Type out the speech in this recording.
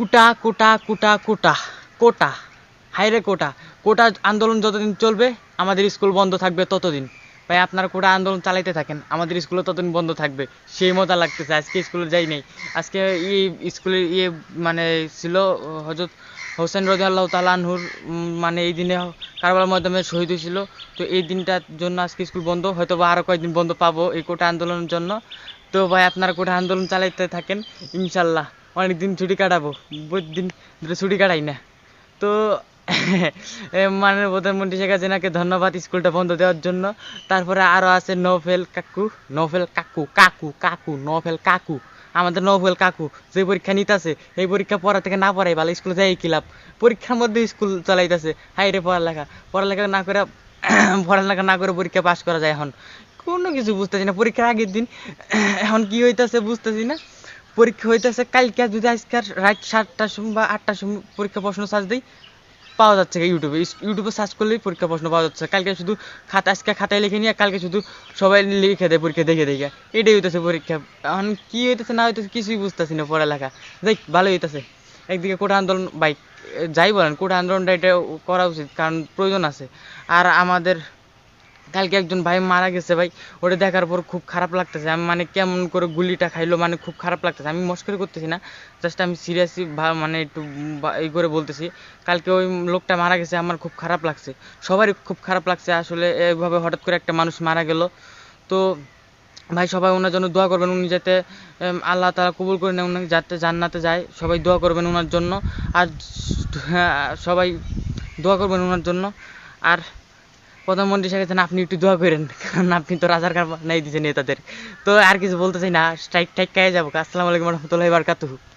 কুটা, কোটা কুটা, কোটা কোটা। হাইরে কোটা। কোটা আন্দোলন যতদিন চলবে, আমাদের স্কুল বন্ধ থাকবে ততদিন। ভাই, আপনারা কোটা আন্দোলন চালাইতে থাকেন। আমাদের স্কুলও ততদিন বন্ধ থাকবে। সেই মজা লাগতেছে। আজকে স্কুলে যাই নাই। আজকে এই স্কুলের ইয়ে মানে ছিল হজরত হোসেন রদি আল্লাহ তালানহুর মানে এই দিনে কারবালার মাধ্যমে শহীদ হয়েছিল। তো এই দিনটার জন্য আজকে স্কুল বন্ধ। হয়তো বা আরও কয়েকদিন বন্ধ পাবো এই কোটা আন্দোলনের জন্য। তো ভাই, আপনারা কোটা আন্দোলন চালাইতে থাকেন ইনশাল্লাহ অনেক দিন ছুটি কাটাবো দিন ধরে ছুটি কাটাই না। তো মাননীয় প্রধানমন্ত্রী শেখ হাসিনাকে ধন্যবাদ স্কুলটা বন্ধ দেওয়ার জন্য। তারপরে আরও আছে নভেল কাকু নভেল কাকু কাকু কাকু, নভেল কাকু, আমাদের নভেল কাকু, যে পরীক্ষা নিতেছে এই পরীক্ষা পড়া থেকে না পড়াই ভালো, স্কুলে যাই কি লাভ পরীক্ষার মধ্যে স্কুল চালাইতেছে, হাই রে পড়ালেখা পড়ালেখা না করে, পড়ালেখা না করে পরীক্ষা পাস করা যায় এখন। কোনো কিছু বুঝতেছি না, পরীক্ষার আগের দিন, এখন কি হইতাছে বুঝতেছি না। পরীক্ষা হইতেছে, কালকে যদি আজকে রাত সাতটার সময় বা আটটার সময় পরীক্ষা প্রশ্ন সার্চ দিই, পাওয়া যাচ্ছে ইউটিউবে ইউটিউবে সার্চ করলেই পরীক্ষা প্রশ্ন পাওয়া যাচ্ছে। কালকে শুধু খাতা, আজকে খাতায় লিখে নিয়ে কালকে শুধু সবাই লিখে দেয়, পরীক্ষা দেখে দেখে। এটাই হইতেছে পরীক্ষা। এখন কি হইতেছে, না হইতেছে, কিছুই বুঝতেছি না পড়ালেখা। যাই ভালোই হইতেছে। একদিকে কোটা আন্দোলন বাইক যাই বলেন কোটা আন্দোলনটা এটা করা উচিত, কারণ প্রয়োজন আছে। আর আমাদের কালকে একজন ভাই মারা গেছে ভাই ওটা দেখার পর খুব খারাপ লাগতেছে। আমি মানে কেমন করে গুলিটা খাইলো মানে খুব খারাপ লাগতেছে। আমি মস্করি করতেছি না জাস্ট আমি সিরিয়াসলি মানে একটু এই করে বলতেছি। কালকে ওই লোকটা মারা গেছে আমার খুব খারাপ লাগছে। সবারই খুব খারাপ লাগছে আসলে এইভাবে হঠাৎ করে একটা মানুষ মারা গেল। তো ভাই সবাই ওনার জন্য দোয়া করবেন উনি যাতে আল্লাহ তালা কবুল করে নেন উনি যাতে জান্নাতে যায়। সবাই দোয়া করবেন ওনার জন্য। আর হ্যাঁ, সবাই দোয়া করবেন ওনার জন্য। আর প্রধানমন্ত্রী হাসিনা আপনি একটু দোয়া করেন, কারণ আপনি তো রাজার কার নাই দিয়েছেন নেতাদের। তো আর কিছু বলতে চাই না স্ট্রাইক টাইক খাইয়ে যাব। আসসালামু আলাইকুম রহমতুল্লাহ বারকাতুহু।